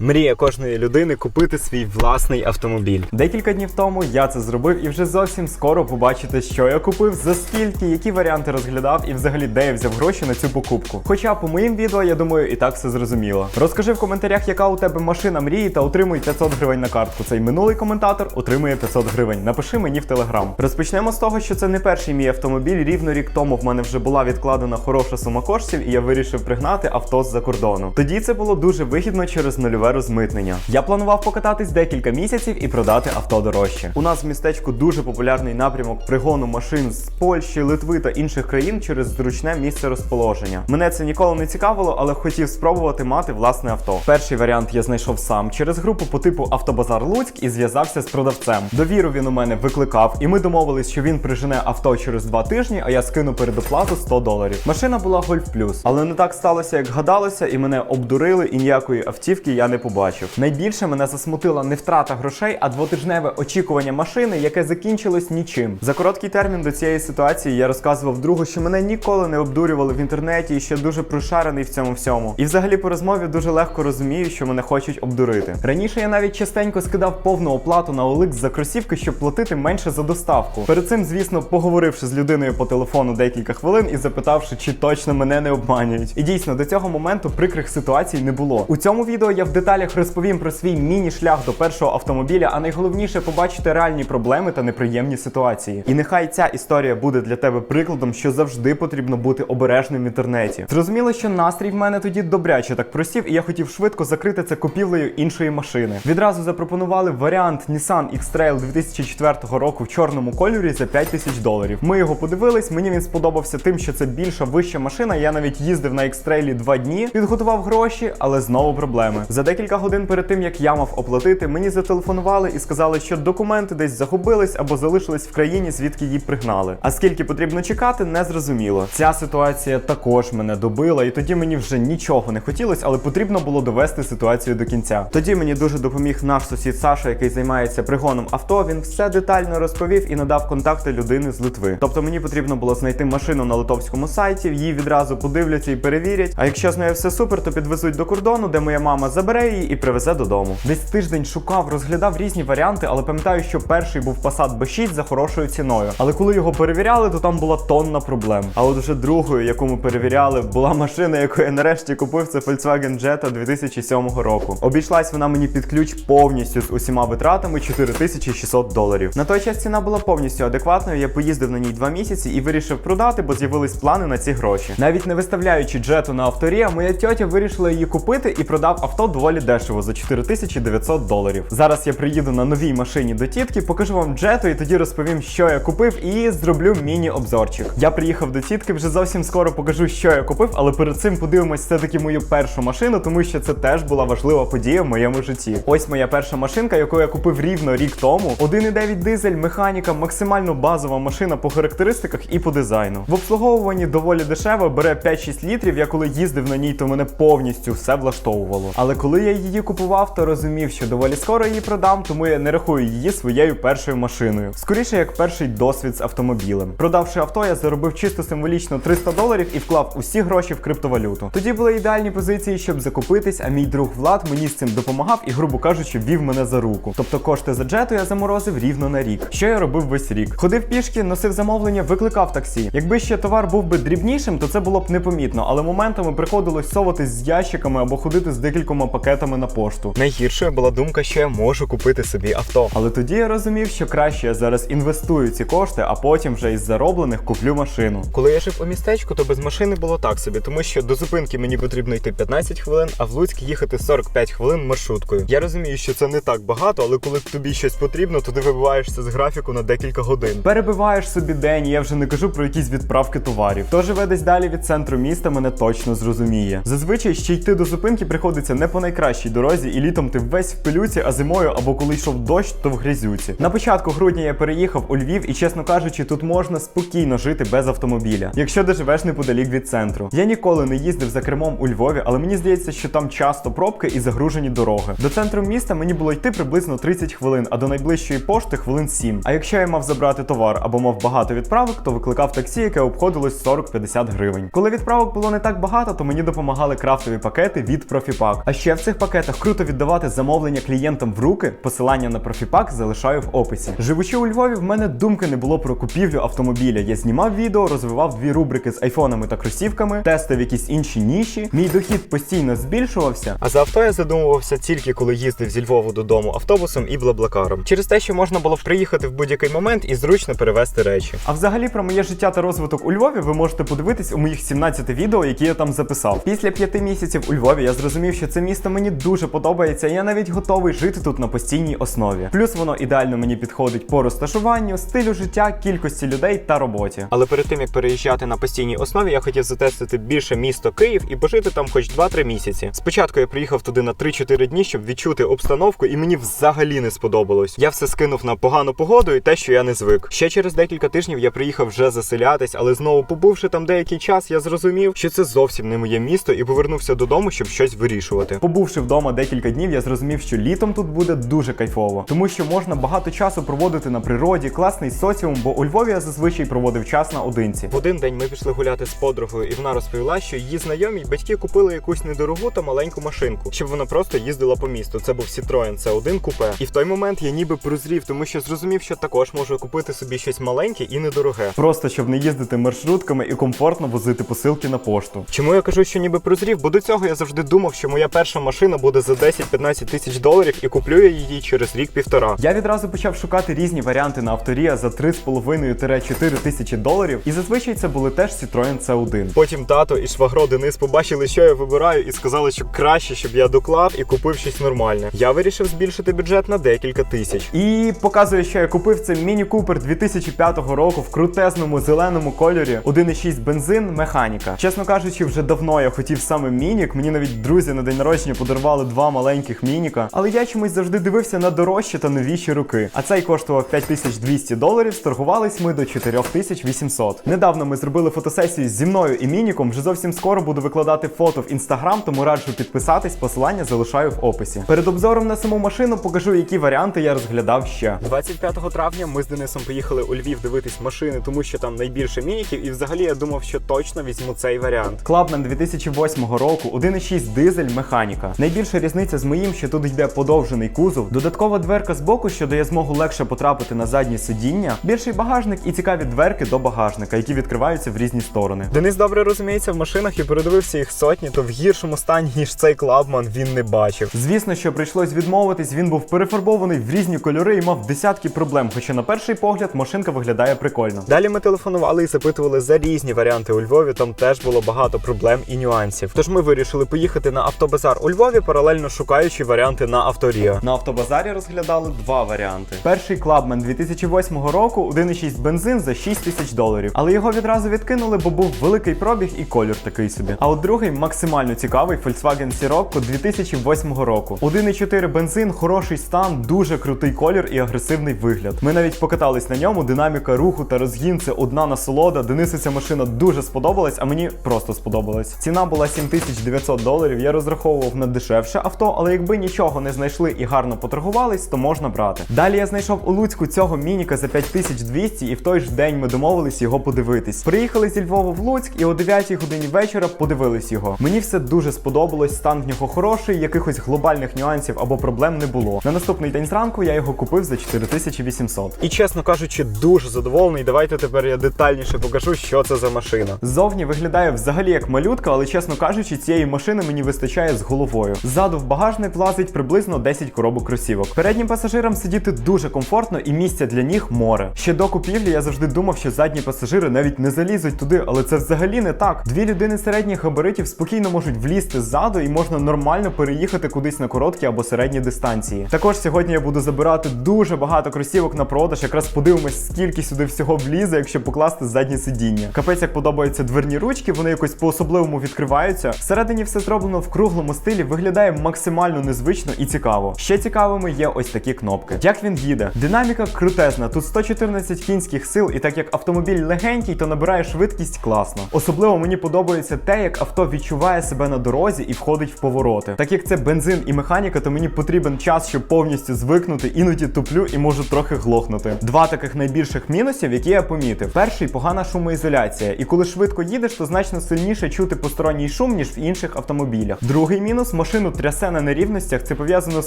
Мрія кожної людини купити свій власний автомобіль. Декілька днів тому я це зробив, і вже зовсім скоро побачите, що я купив, за скільки, які варіанти розглядав, і взагалі де я взяв гроші на цю покупку. Хоча по моїм відео, я думаю, і так все зрозуміло. Розкажи в коментарях, яка у тебе машина мрії, та отримуй 500 гривень на картку. Цей минулий коментатор отримує 500 гривень. Напиши мені в телеграм. Розпочнемо з того, що це не перший мій автомобіль. Рівно рік тому в мене вже була відкладена хороша сума коштів, і я вирішив пригнати авто з-за кордону. Тоді це було дуже вигідно через нульове розмитнення. Я планував покататись декілька місяців і продати авто дорожче. У нас в містечку дуже популярний напрямок пригону машин з Польщі, Литви та інших країн через зручне місце розположення. Мене це ніколи не цікавило, але хотів спробувати мати власне авто. Перший варіант я знайшов сам через групу по типу Автобазар Луцьк і зв'язався з продавцем. Довіру він у мене викликав, і ми домовились, що він прижене авто через два тижні, а я скину передоплату 100 доларів. Машина була Golf Plus, але не так сталося, як гадалося, і мене обдурили, і ніякої автівки я не побачив. Найбільше мене засмутила не втрата грошей, а двотижневе очікування машини, яке закінчилось нічим. За короткий термін до цієї ситуації я розказував другу, що мене ніколи не обдурювали в інтернеті і ще дуже прошарений в цьому всьому. І взагалі по розмові дуже легко розумію, що мене хочуть обдурити. Раніше я навіть частенько скидав повну оплату на OLX за кросівки, щоб платити менше за доставку. Перед цим, звісно, поговоривши з людиною по телефону декілька хвилин і запитавши, чи точно мене не обманюють. І дійсно до цього моменту прикрих ситуацій не було. У цьому відео я в деталях розповім про свій міні-шлях до першого автомобіля, а найголовніше побачити реальні проблеми та неприємні ситуації. І нехай ця історія буде для тебе прикладом, що завжди потрібно бути обережним в інтернеті. Зрозуміло, що настрій в мене тоді добряче так просів, і я хотів швидко закрити це купівлею іншої машини. Відразу запропонували варіант Nissan X-Trail 2004 року в чорному кольорі за 5 тисяч доларів. Ми його подивились. Мені він сподобався тим, що це більша вища машина. Я навіть їздив на X-Trail два дні, підготував гроші, але знову проблеми. За декілька годин перед тим як я мав оплатити, мені зателефонували і сказали, що документи десь загубились або залишились в країні, звідки її пригнали. А скільки потрібно чекати, не зрозуміло. Ця ситуація також мене добила, і тоді мені вже нічого не хотілося, але потрібно було довести ситуацію до кінця. Тоді мені дуже допоміг наш сусід Саша, який займається пригоном авто. Він все детально розповів і надав контакти людини з Литви. Тобто мені потрібно було знайти машину на литовському сайті, її відразу подивляться і перевірять. А якщо з нею все супер, то підвезуть до кордону, де моя мама забере її і привезе додому. Десь тиждень шукав, розглядав різні варіанти, але пам'ятаю, що перший був Passat B6 за хорошою ціною. Але коли його перевіряли, то там була тонна проблем. А от уже другою, яку ми перевіряли, була машина, яку я нарешті купив. Це Volkswagen Jetta 2007 року. Обійшлась вона мені під ключ повністю з усіма витратами 4600 доларів. На той час ціна була повністю адекватною. Я поїздив на ній два місяці і вирішив продати, бо з'явились плани на ці гроші. Навіть не виставляючи джету на авторія, моя тьотя вирішила її купити і продав авто доволі дешево за 4900 доларів. Зараз я приїду на новій машині до тітки, покажу вам джету і тоді розповім, що я купив, і зроблю міні-обзорчик. Я приїхав до тітки, вже зовсім скоро покажу, що я купив, але перед цим подивимось все-таки мою першу машину, тому що це теж була важлива подія в моєму житті. Ось моя перша машинка, яку я купив рівно рік тому. 1,9 дизель, механіка, максимально базова машина по характеристиках і по дизайну. В обслуговуванні доволі дешево, бере 5-6 літрів. Я коли їздив на ній, то мене повністю все влаштовувало. Але коли я її купував, то розумів, що доволі скоро її продам, тому я не рахую її своєю першою машиною. Скоріше як перший досвід з автомобілем. Продавши авто, я заробив чисто символічно 300 доларів і вклав усі гроші в криптовалюту. Тоді були ідеальні позиції, щоб закупитись, а мій друг Влад мені з цим допомагав і, грубо кажучи, вів мене за руку. Тобто кошти за джету я заморозив рівно на рік. Що я робив весь рік? Ходив пішки, носив замовлення, викликав таксі. Якби ще товар був би дрібнішим, то це було б непомітно, але моментами приходилось соватись з ящиками або ходити з декількома пакетами на пошту. Найгіршою була думка, що я можу купити собі авто. Але тоді я розумів, що краще я зараз інвестую ці кошти, а потім вже із зароблених куплю машину. Коли я жив у містечку, то без машини було так собі, тому що до зупинки мені потрібно йти 15 хвилин, а в Луцьк їхати 45 хвилин маршруткою. Я розумію, що це не так багато, але коли тобі щось потрібно, то ти вибиваєшся з графіку на декілька годин. Перебиваєш собі день, я вже не кажу про якісь відправки товарів. Хто живе десь далі від центру міста, мене точно зрозуміє. Зазвичай ще йти до зупинки приходиться не по найкращій дорозі, і літом ти весь в пилюці, а зимою або коли йшов дощ, то в грязюці. На початку грудня я переїхав у Львів, і чесно кажучи, тут можна спокійно жити без автомобіля, якщо ти живеш неподалік від центру. Я ніколи не їздив за кермом у Львові, але мені здається, що там часто пробки і загружені дороги. До центру міста мені було йти приблизно 30 хвилин, а до найближчої пошти хвилин 7. А якщо я мав забрати товар або мав багато відправок, то викликав таксі, яке обходилось 40-50 гривень. Коли відправок було не так багато, то мені допомагали крафтові пакети від Profipack. А ще в цих пакетах круто віддавати замовлення клієнтам в руки. Посилання на профіпак залишаю в описі. Живучи у Львові, в мене думки не було про купівлю автомобіля. Я знімав відео, розвивав дві рубрики з айфонами та кросівками, тестив якісь інші ніші. Мій дохід постійно збільшувався. А за авто я задумувався тільки коли їздив зі Львову додому автобусом і блаблакаром. Через те, що можна було приїхати в будь-який момент і зручно перевезти речі. А взагалі про моє життя та розвиток у Львові ви можете подивитись у моїх 17 відео, які я там записав. Після п'яти місяців у Львові я зрозумів, що це місто мені дуже подобається, і я навіть готовий жити тут на постійній основі. Плюс воно ідеально мені підходить по розташуванню, стилю життя, кількості людей та роботі. Але перед тим як переїжджати на постійній основі, я хотів затестити більше місто Київ і пожити там хоч 2-3 місяці. Спочатку я приїхав туди на 3-4 дні, щоб відчути обстановку, і мені взагалі не сподобалось. Я все скинув на погану погоду і те, що я не звик. Ще через декілька тижнів я приїхав вже заселятись, але знову побувши там деякий час, я зрозумів, що це зовсім не моє місто, і повернувся додому, щоб щось вирішувати. Побувши вдома декілька днів, я зрозумів, що літом тут буде дуже кайфово, тому що можна багато часу проводити на природі, класний соціум, бо у Львові я зазвичай проводив час наодинці. В один день ми пішли гуляти з подругою, і вона розповіла, що її знайомі батьки купили якусь недорогу та маленьку машинку, щоб вона просто їздила по місту. Це був Citroen C1 купе. І в той момент я ніби прозрів, тому що зрозумів, що також можу купити собі щось маленьке і недороге. Просто щоб не їздити маршрутками і комфортно возити посилки на пошту. Чому я кажу, що ніби прозрів? Бо до цього я завжди думав, що моя перша машина буде за 10-15 тисяч доларів і куплю я її через рік-півтора. Я відразу почав шукати різні варіанти на авторія за 3,5-4 тисячі доларів, і зазвичай це були теж Citroen C1. Потім тато і швагро Денис побачили, що я вибираю, і сказали, що краще, щоб я доклав і купив щось нормальне. Я вирішив збільшити бюджет на декілька тисяч. І показує, що я купив це Міні Купер 2005 року в крутезному зеленому кольорі, 1,6 бензин, механіка. Чесно кажучи, вже давно я хотів саме мінік. Мені навіть друзі на день народження подарували два маленьких мініка. Але я чомусь завжди дивився на дорожчі та новіші руки. А цей коштував 5200 доларів. Сторгувались ми до 4800. Недавно ми зробили фотосесію зі мною і мініком. Вже зовсім скоро буду викладати фото в інстаграм, тому раджу підписатись. Посилання залишаю в описі. Перед обзором на саму машину покажу, які варіанти я розглядав ще. 25 травня ми з Денисом поїхали у Львів дивитись машини, тому що там найбільше мініків, і взагалі я думав, що точно візьму цей варіант. Клабмен 2008 року, 1,6 дизель, механіка. Найбільша різниця з моїм, що тут йде подовжений кузов, додаткова дверка з боку, що дає змогу легше потрапити на заднє сидіння, більший багажник і цікаві дверки до багажника, які відкриваються в різні сторони. Денис добре розуміється в машинах і передивився їх сотні, то в гіршому стані, ніж цей клабман, він не бачив. Звісно, що прийшлось відмовитись, він був перефарбований в різні кольори і мав десятки проблем. Хоча на перший погляд машинка виглядає прикольно. Далі ми телефонували і запитували за різні варіанти у Львові. Там теж було багато проблем і нюансів. Тож ми вирішили поїхати на автобазар у Львові, паралельно шукаючи варіанти на авторія. На автобазарі розглядали два варіанти. Перший клабмен 2008 року, 1,6 бензин за 6 тисяч доларів. Але його відразу відкинули, бо був великий пробіг і колір такий собі. А от другий максимально цікавий Volkswagen Sirocco 2008 року. 1,4 бензин, хороший стан, дуже крутий колір і агресивний вигляд. Ми навіть покатались на ньому. Динаміка руху та розгін це одна насолода. Денису ця машина дуже сподобалась, а мені просто сподобалась. Ціна була 7900 доларів. Я розраховував на дешевше авто, але якби нічого не знайшли і гарно поторгувались, то можна брати. Далі я знайшов у Луцьку цього мініка за 5200 і в той ж день ми домовились його подивитись. Приїхали зі Львова в Луцьк і о 9 годині вечора подивились його. Мені все дуже сподобалось, стан в нього хороший, якихось глобальних нюансів або проблем не було. На наступний день зранку я його купив за 4800. І чесно кажучи, дуже задоволений. Давайте тепер я детальніше покажу, що це за машина. Ззовні виглядає взагалі як малютка, але чесно кажучи, цієї машини мені вистачає з головою. Ззаду в багажник влазить приблизно 10 коробок кросівок. Переднім пасажирам сидіти дуже комфортно і місця для ніг море. Ще до купівлі я завжди думав, що задні пасажири навіть не залізуть туди, але це взагалі не так. Дві людини середніх габаритів спокійно можуть влізти ззаду і можна нормально переїхати кудись на короткі або середні дистанції. Також сьогодні я буду забирати дуже багато кросівок на продаж. Якраз подивимось, скільки сюди всього влізе, якщо покласти заднє сидіння. Капець, як подобаються дверні ручки, вони якось по-особливому відкриваються. Всередині все зроблено в круглому стилі, виглядає максимально незвично і цікаво. Ще цікавими є ось такі кнопки. Як він їде? Динаміка крутезна. Тут 114 кінських сил, і так як автомобіль легенький, то набирає швидкість класно. Особливо мені подобається те, як авто відчуває себе на дорозі і входить в повороти. Так як це бензин і механіка, то мені потрібен час, щоб повністю звикнути, іноді туплю і можу трохи глохнути. Два таких найбільших мінусів, які я помітив. Перший погана шумоізоляція, і коли швидко їдеш, то значно сильніше чути посторонній шум, ніж в інших автомобілях. Другий мінус машину трясе на нерівностях, це пов'язано з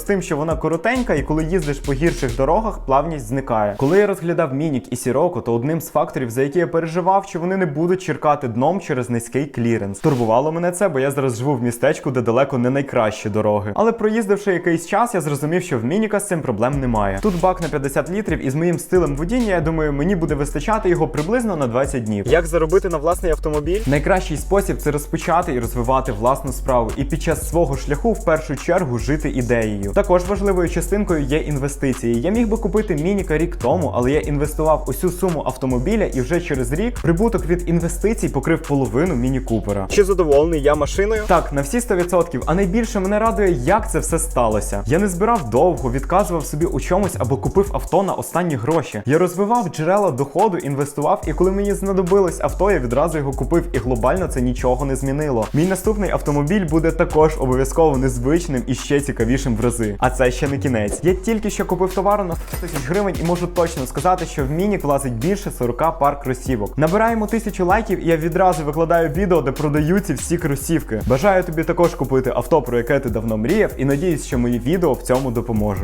тим, що вона коротенька, і коли їздиш по гірших дорогах, плавність зникає. Коли я розглядав Мінік і Сіроко, то одним з факторів, за які я переживав, що вони не будуть черкати дном через низький кліренс. Турбувало мене це, бо я зараз живу в містечку, де далеко не найкращі дороги. Але проїздивши якийсь час, я зрозумів, що в Мініка з цим проблем немає. Тут бак на 50 літрів, і з моїм стилем водіння, я думаю, мені буде вистачати його приблизно на 20 днів. Як заробити на власний автомобіль? Найкращий спосіб це розпочати і розвивати власну справу, і під час свого шляху в першу чергу жити ідеєю. Також важливою частинкою є інвестиції. Я міг би купити мініка рік тому, але я інвестував усю суму автомобіля, і вже через рік прибуток від інвестицій покрив половину міні купера. Чи задоволений я машиною? Так, на всі 100%. А найбільше мене радує, як це все сталося. Я не збирав довго, відказував собі у чомусь або купив авто на останні гроші. Я розвивав джерела доходу, інвестував, і коли мені знадобилось авто, я відразу його купив, і глобально це нічого не змінило. Мій наступний автомобіль буде також обов'язково незвичним і ще цікавішим в рази. А це ще не кінець. Я тільки що купив товару на 100 тисяч гривень і можу точно сказати, що в мінік влазить більше 40 пар кросівок. Набираємо тисячу лайків, і я відразу викладаю відео, де продаються всі кросівки. Бажаю тобі також купити авто, про яке ти давно мріяв, і надіюсь, що мої відео в цьому допоможуть.